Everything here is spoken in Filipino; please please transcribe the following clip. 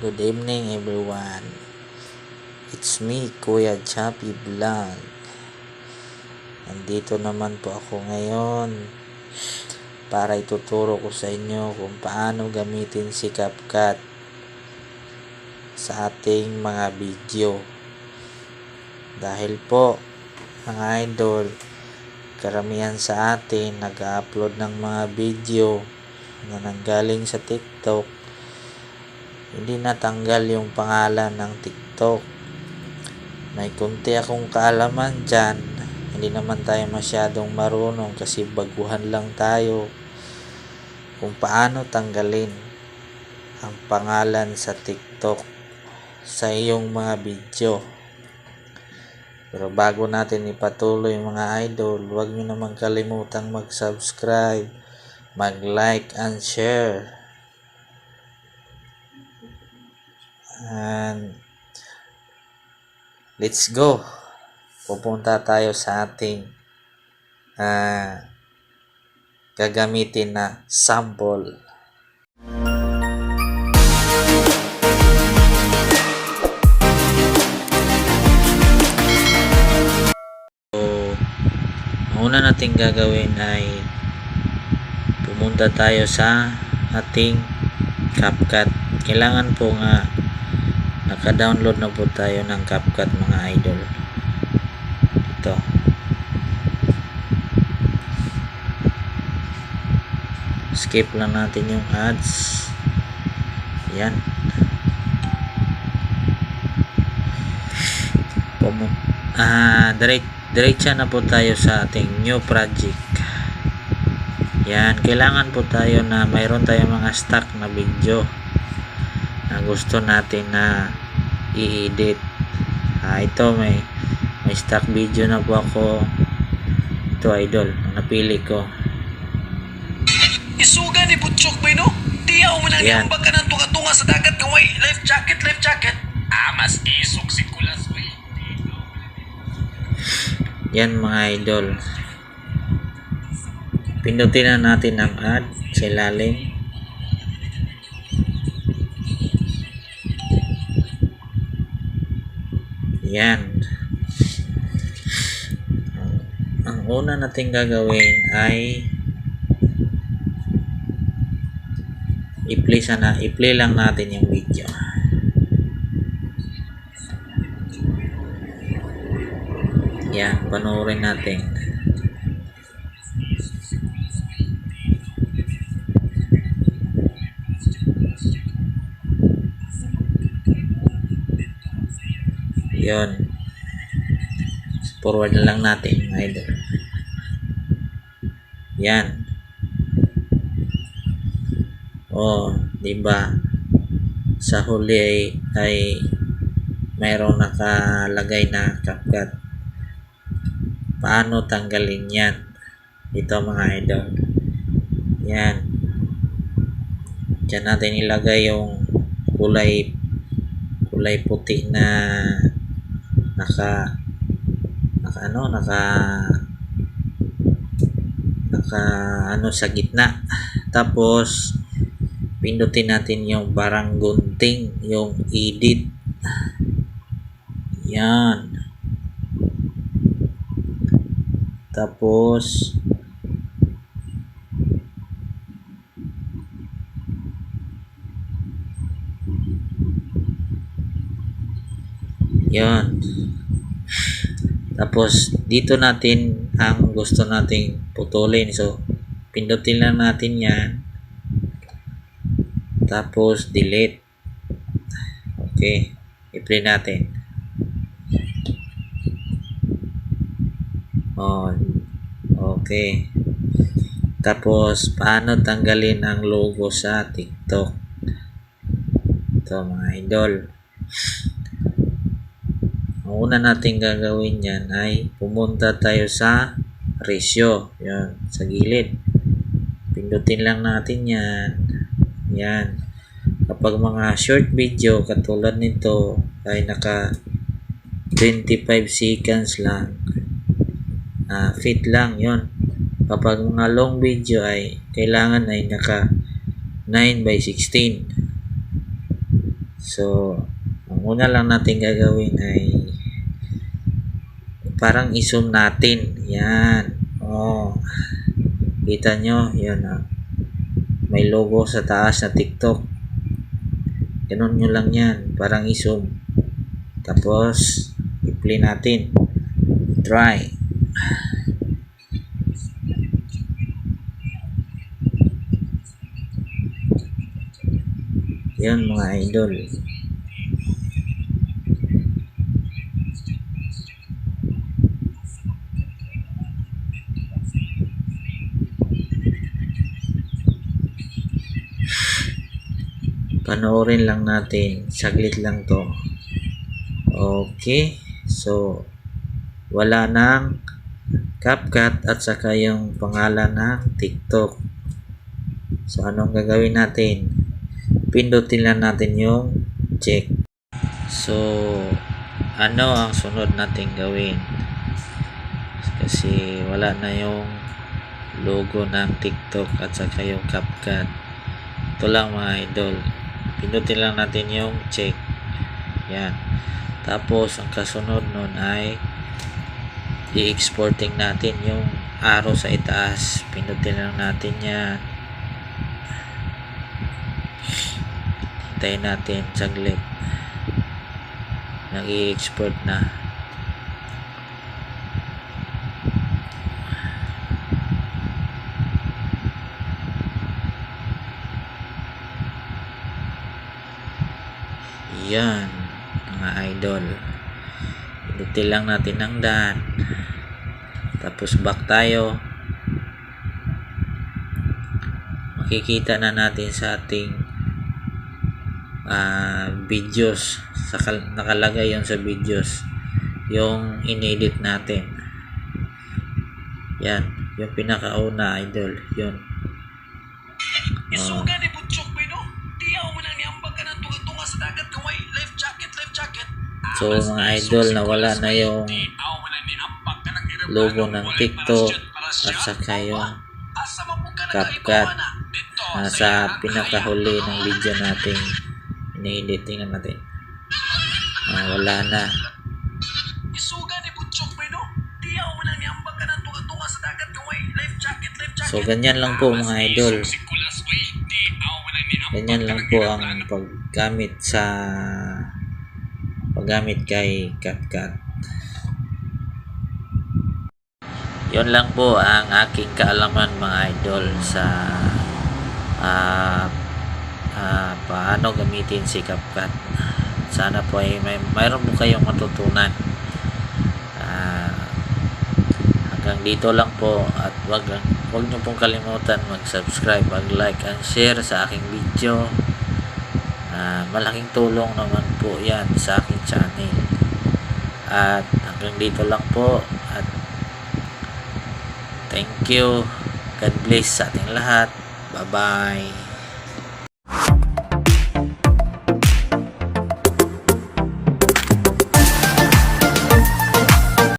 Good evening everyone. It's me, Kuya Chappy Vlog. Nandito naman po ako ngayon para ituturo ko sa inyo kung paano gamitin si CapCut sa ating mga video. Dahil po, mga idol, karamihan sa atin nag-upload ng mga video na nanggaling sa TikTok hindi natanggal yung pangalan ng TikTok. May kunti akong kaalaman dyan. Hindi naman tayo masyadong marunong kasi baguhan lang tayo kung paano tanggalin ang pangalan sa TikTok sa iyong mga video. Pero bago natin ipatuloy mga idol, huwag nyo naman kalimutang mag-subscribe, mag-like and share. And let's go. Pupunta tayo sa ating ah, gagamitin na sample. Una nating gagawin ay pumunta tayo sa ating CapCut. Kailangan po nga naka-download na po tayo ng CapCut mga idol. Ito. Skip lang natin yung ads. Yan. Pumu ah, direct diretsa na po tayo sa ating new project. Yan, kailangan po tayo na mayroon tayong mga stock na video na gusto natin na i-edit. Ah, ito may may stock video na po ako. Ito idol, napili ko. Isuga ni Butchok ba no? Tiyaw mo na Yan. niyang baka ng tunga-tunga sa dagat nga way. Life jacket, life jacket. Ah, mas isok si Kulas way. Yan mga idol. Pindutin na natin ang add sa ilalim. Yan. Ang una natin gagawin ay i-play sana, i-play lang natin yung video. Yan, panoorin natin. Yon. Forward na lang natin, mga idol. Yan. Oh, di ba? Sa huli ay, ay mayroong nakalagay na CapCut paano tanggalin yan ito mga idol yan dyan natin ilagay yung kulay kulay puti na naka naka ano naka naka ano sa gitna. Tapos pindutin natin yung barang gunting yung edit. Yan. Tapos yan tapos dito natin ang gusto nating putulin. So pindutin lang natin yan. Tapos delete. Okay. I-play natin. On. Okay. Tapos paano tanggalin ang logo sa tiktok? Ito mga idol ang una natin gagawin yan ay pumunta tayo sa ratio yan sa gilid. Pindutin lang natin yan. Yan. Kapag mga short video katulad nito ay naka 25 seconds lang. Ah, fit lang yon kapag mga long video ay kailangan ay naka 9 by 16 So, ang una lang natin gagawin ay parang i-zoom natin. Yan. Oh. Kita nyo? Yan ah. May logo sa taas na TikTok. Ganun nyo lang yan. Parang i-zoom. Tapos, i-play natin. Try. Yan mga idol. Panoorin lang natin. Saglit lang to. Okay. So, wala nang CapCut at saka yung pangalan ng TikTok. So, anong gagawin natin? Pindutin lang natin yung check. So, ano ang sunod natin gawin? Kasi wala na yung logo ng TikTok at saka yung CapCut. Ito lang mga idol. Pindutin lang natin yung check. Yan. Tapos, ang kasunod nun ay i-exporting natin yung arrow sa itaas. Pindutin lang natin yan. Hintayin natin saglit. Nag-i-export na. Yan, mga idol. Pindutin lang natin ng done. Tapos back tayo. Makikita na natin sa ating ah, videos. Sa nakalagay yon sa videos. Yung inedit natin. Yan. Yung pinakauna, idol. Yun. Isuga ni Butchok ba no? Di ako mo nang niambag ka ng tunga-tunga sa dagat kaway. So, mga idol, nawala na yung logo ng TikTok at saka yung CapCut nasa iya, pinakahuli ng video natin ini-edit tingnan natin. Ah, wala na. Sa so ganyan lang po mga idol. Ganyan lang ng po ang paggamit sa paggamit kay CapCut yon lang po ang aking kaalaman mga idol sa ah ah, paano gamitin si CapCut sana po ay may mayroon po kayong matutunan. Ah, hanggang dito lang po at wag wag niyo pong kalimutan mag-subscribe, mag-like and share sa aking video. Ah, malaking tulong naman po 'yan sa aking channel. At hanggang dito lang po at thank you. God bless sa ating lahat. Bye-bye.